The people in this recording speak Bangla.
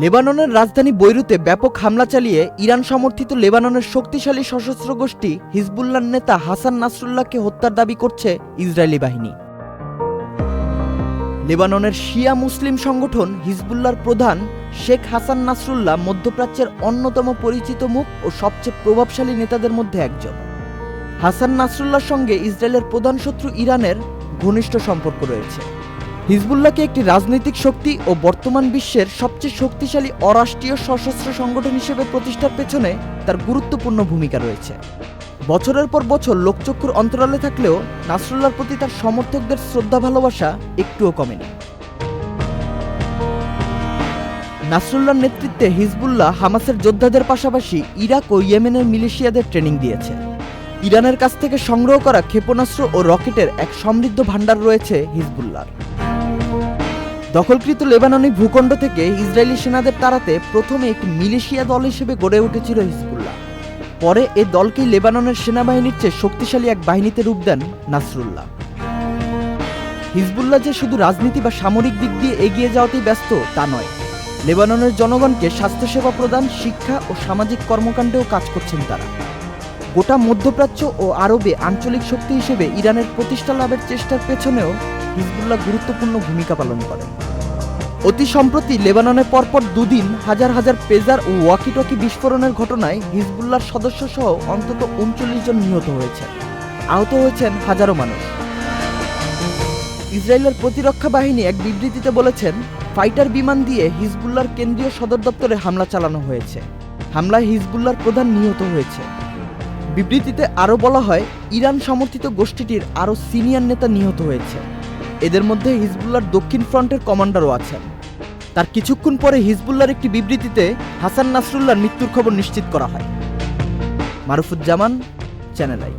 লেবাননের রাজধানী বৈরুতে ব্যাপক হামলা চালিয়ে ইরান সমর্থিত লেবাননের শক্তিশালী সশস্ত্র গোষ্ঠী হিজবুল্লার নেতা হাসান নাসরুল্লাহকে হত্যার দাবি করছে ইসরায়েলি বাহিনী। লেবাননের শিয়া মুসলিম সংগঠন হিজবুল্লার প্রধান শেখ হাসান নাসরুল্লাহ মধ্যপ্রাচ্যের অন্যতম পরিচিত মুখ ও সবচেয়ে প্রভাবশালী নেতাদের মধ্যে একজন। হাসান নাসরুল্লাহর সঙ্গে ইসরায়েলের প্রধান শত্রু ইরানের ঘনিষ্ঠ সম্পর্ক রয়েছে। হিজবুল্লাহকে একটি রাজনৈতিক শক্তি ও বর্তমান বিশ্বের সবচেয়ে শক্তিশালী অরাষ্ট্রীয় সশস্ত্র সংগঠন হিসেবে প্রতিষ্ঠার পেছনে তার গুরুত্বপূর্ণ ভূমিকা রয়েছে। বছরের পর বছর লোকচক্ষুর অন্তরালে থাকলেও নাসরুল্লাহর প্রতি তার সমর্থকদের শ্রদ্ধা ভালোবাসা একটুও কমেনি। নাসরুল্লাহর নেতৃত্বে হিজবুল্লাহ হামাসের যোদ্ধাদের পাশাপাশি ইরাক ও ইয়েমেনের মিলিশিয়াদের ট্রেনিং দিয়েছে। ইরানের কাছ থেকে সংগ্রহ করা ক্ষেপণাস্ত্র ও রকেটের এক সমৃদ্ধ ভাণ্ডার রয়েছে হিজবুল্লাহর। দখলকৃত লেবাননি ভূখণ্ড থেকে ইসরায়েলি সেনাদের তাড়াতে প্রথমে একটি মিলিশিয়া দল হিসেবে গড়ে উঠেছিল হিজবুল্লাহ। পরে এ দলকেই লেবাননের সেনাবাহিনীর চেয়ে শক্তিশালী এক বাহিনীতে রূপ দেন নাসরুল্লাহ। হিজবুল্লাহ যে শুধু রাজনীতি বা সামরিক দিক দিয়ে এগিয়ে যাওয়াতেই ব্যস্ত, তা নয়। লেবাননের জনগণকে স্বাস্থ্যসেবা প্রদান, শিক্ষা ও সামাজিক কর্মকাণ্ডেও কাজ করছেন তারা। গোটা মধ্যপ্রাচ্য ও আরবে আঞ্চলিক শক্তি হিসেবে ইরানের প্রতিষ্ঠা লাভের চেষ্টার পেছনেও হিজবুল্লাহ গুরুত্বপূর্ণ ভূমিকা পালন করেন। অতি সম্প্রতি লেবাননে পরপর দুদিন হাজার হাজার পেজার ও ওয়াকিটকি বিস্ফোরণের ঘটনায় হিজবুল্লাহর সদস্য সহ অন্তত উনচল্লিশ জন নিহত হয়েছে আহত হয়েছেন হাজারো মানুষ। ইসরায়েলের প্রতিরক্ষা বাহিনী এক বিবৃতিতে বলেছেন, ফাইটার বিমান দিয়ে হিজবুল্লাহর কেন্দ্রীয় সদর দপ্তরে হামলা চালানো হয়েছে। হামলায় হিজবুল্লাহর প্রধান নিহত হয়েছে। বিবৃতিতে আরও বলা হয়, ইরান সমর্থিত গোষ্ঠীটির আরও সিনিয়র নেতা নিহত হয়েছে। এদের মধ্যে হিজবুল্লার দক্ষিণ ফ্রন্টের কমান্ডারও আছেন। তার কিছুক্ষণ পরে হিজবুল্লার একটি বিবৃতিতে হাসান নাসরুল্লার মৃত্যুর খবর নিশ্চিত করা হয়। Marufuzzaman, channel I.